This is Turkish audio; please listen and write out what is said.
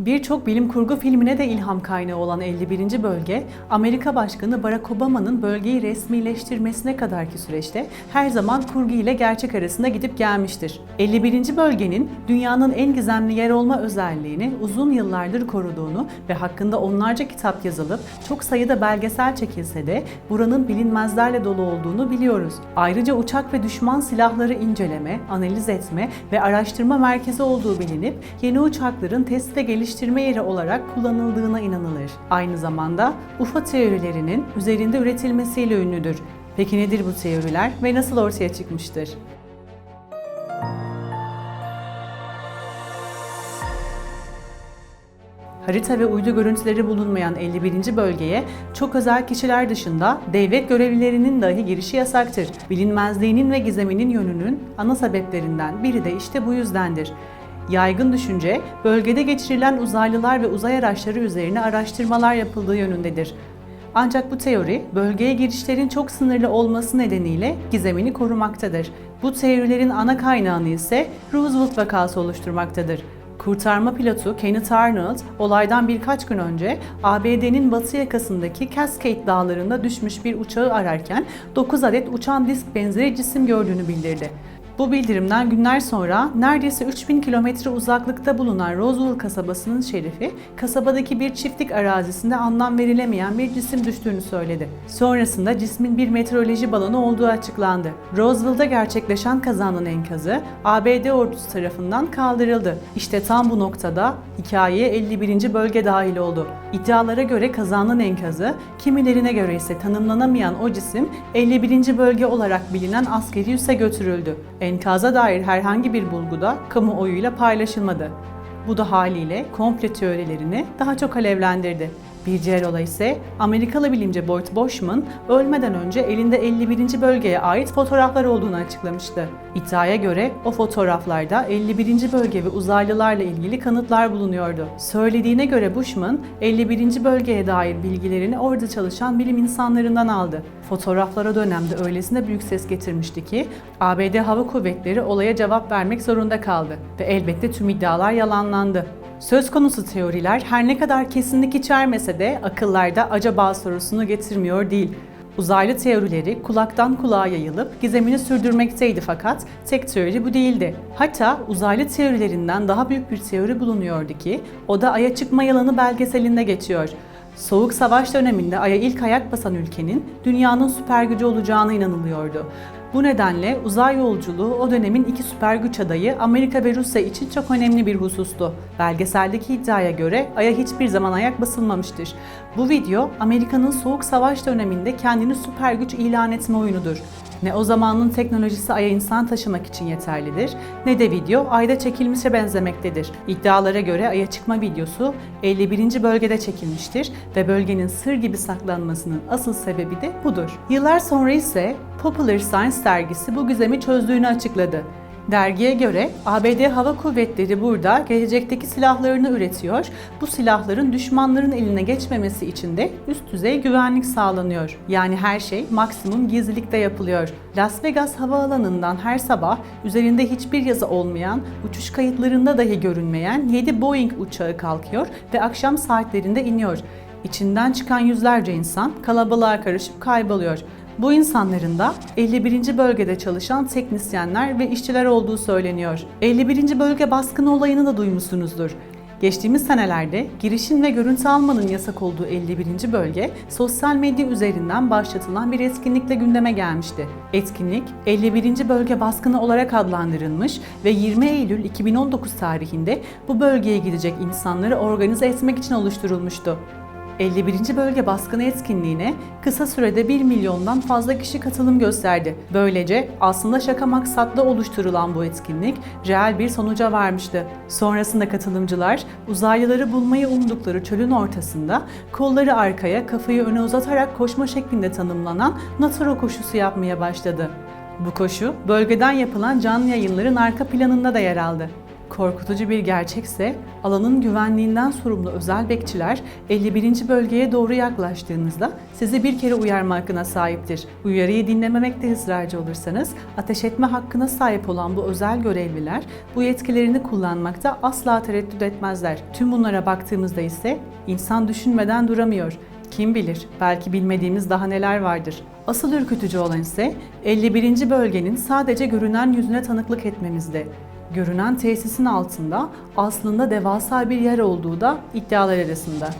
Birçok bilim kurgu filmine de ilham kaynağı olan 51. bölge, Amerika Başkanı Barack Obama'nın bölgeyi resmileştirmesine kadarki süreçte her zaman kurgu ile gerçek arasında gidip gelmiştir. 51. bölgenin dünyanın en gizemli yer olma özelliğini uzun yıllardır koruduğunu ve hakkında onlarca kitap yazılıp çok sayıda belgesel çekilse de buranın bilinmezlerle dolu olduğunu biliyoruz. Ayrıca uçak ve düşman silahları inceleme, analiz etme ve araştırma merkezi olduğu bilinip yeni uçakların test ve geliştirme yeri olarak kullanıldığına inanılır. Aynı zamanda UFO teorilerinin üzerinde üretilmesiyle ünlüdür. Peki nedir bu teoriler ve nasıl ortaya çıkmıştır? Harita ve uydu görüntüleri bulunmayan 51. bölgeye çok özel kişiler dışında devlet görevlilerinin dahi girişi yasaktır. Bilinmezliğinin ve gizeminin yönünün ana sebeplerinden biri de işte bu yüzdendir. Yaygın düşünce, bölgede geçirilen uzaylılar ve uzay araçları üzerine araştırmalar yapıldığı yönündedir. Ancak bu teori, bölgeye girişlerin çok sınırlı olması nedeniyle gizemini korumaktadır. Bu teorilerin ana kaynağını ise Roosevelt vakası oluşturmaktadır. Kurtarma pilotu Kenneth Arnold, olaydan birkaç gün önce ABD'nin batı yakasındaki Cascade dağlarında düşmüş bir uçağı ararken 9 adet uçan disk benzeri cisim gördüğünü bildirdi. Bu bildirimden günler sonra neredeyse 3000 kilometre uzaklıkta bulunan Roswell kasabasının şerifi, kasabadaki bir çiftlik arazisinde anlam verilemeyen bir cisim düştüğünü söyledi. Sonrasında cismin bir meteoroloji balonu olduğu açıklandı. Roswell'da gerçekleşen kazanın enkazı ABD ordusu tarafından kaldırıldı. İşte tam bu noktada hikayeye 51. bölge dahil oldu. İddialara göre kazanın enkazı, kimilerine göre ise tanımlanamayan o cisim 51. bölge olarak bilinen askeri üsse götürüldü. Enkaza dair herhangi bir bulgu da kamuoyuyla paylaşılmadı. Bu da haliyle komple teorilerini daha çok alevlendirdi. Bir diğer olay ise Amerikalı bilimci Boyd Boschman ölmeden önce elinde 51. bölgeye ait fotoğraflar olduğunu açıklamıştı. İddiaya göre o fotoğraflarda 51. bölge ve uzaylılarla ilgili kanıtlar bulunuyordu. Söylediğine göre Bushman 51. bölgeye dair bilgilerini orada çalışan bilim insanlarından aldı. Fotoğraflar o dönemde öylesine büyük ses getirmişti ki ABD Hava Kuvvetleri olaya cevap vermek zorunda kaldı ve elbette tüm iddialar yalanlandı. Söz konusu teoriler her ne kadar kesinlik içermese de akıllarda acaba sorusunu getirmiyor değil. Uzaylı teorileri kulaktan kulağa yayılıp gizemini sürdürmekteydi fakat tek teori bu değildi. Hatta uzaylı teorilerinden daha büyük bir teori bulunuyordu ki o da Ay'a çıkma yalanı belgeselinde geçiyor. Soğuk Savaş döneminde Ay'a ilk ayak basan ülkenin dünyanın süper gücü olacağına inanılıyordu. Bu nedenle uzay yolculuğu o dönemin iki süper güç adayı Amerika ve Rusya için çok önemli bir husustu. Belgeseldeki iddiaya göre Ay'a hiçbir zaman ayak basılmamıştır. Bu video Amerika'nın Soğuk Savaş döneminde kendini süper güç ilan etme oyunudur. Ne o zamanın teknolojisi Ay'a insan taşımak için yeterlidir, ne de video Ay'da çekilmişe benzemektedir. İddialara göre Ay'a çıkma videosu 51. bölgede çekilmiştir ve bölgenin sır gibi saklanmasının asıl sebebi de budur. Yıllar sonra ise Popular Science dergisi bu gizemi çözdüğünü açıkladı. Dergiye göre ABD Hava Kuvvetleri burada gelecekteki silahlarını üretiyor. Bu silahların düşmanların eline geçmemesi için de üst düzey güvenlik sağlanıyor. Yani her şey maksimum gizlilikte yapılıyor. Las Vegas havaalanından her sabah üzerinde hiçbir yazı olmayan, uçuş kayıtlarında dahi görünmeyen 7 Boeing uçağı kalkıyor ve akşam saatlerinde iniyor. İçinden çıkan yüzlerce insan kalabalığa karışıp kayboluyor. Bu insanların da 51. bölgede çalışan teknisyenler ve işçiler olduğu söyleniyor. 51. bölge baskını olayını da duymuşsunuzdur. Geçtiğimiz senelerde girişin ve görüntü almanın yasak olduğu 51. bölge sosyal medya üzerinden başlatılan bir etkinlikle gündeme gelmişti. Etkinlik 51. bölge baskını olarak adlandırılmış ve 20 Eylül 2019 tarihinde bu bölgeye gidecek insanları organize etmek için oluşturulmuştu. 51. bölge baskını etkinliğine kısa sürede 1 milyondan fazla kişi katılım gösterdi. Böylece aslında şaka maksatlı oluşturulan bu etkinlik reel bir sonuca varmıştı. Sonrasında katılımcılar uzaylıları bulmayı umdukları çölün ortasında kolları arkaya kafayı öne uzatarak koşma şeklinde tanımlanan Nataro koşusu yapmaya başladı. Bu koşu bölgeden yapılan canlı yayınların arka planında da yer aldı. Korkutucu bir gerçekse alanın güvenliğinden sorumlu özel bekçiler 51. bölgeye doğru yaklaştığınızda sizi bir kere uyarma hakkına sahiptir. Uyarıyı dinlememekte ısrarcı olursanız ateş etme hakkına sahip olan bu özel görevliler bu yetkilerini kullanmakta asla tereddüt etmezler. Tüm bunlara baktığımızda ise insan düşünmeden duramıyor. Kim bilir belki bilmediğimiz daha neler vardır. Asıl ürkütücü olan ise 51. bölgenin sadece görünen yüzüne tanıklık etmemizde. Görünen tesisin altında aslında devasa bir yer olduğu da iddialar arasında.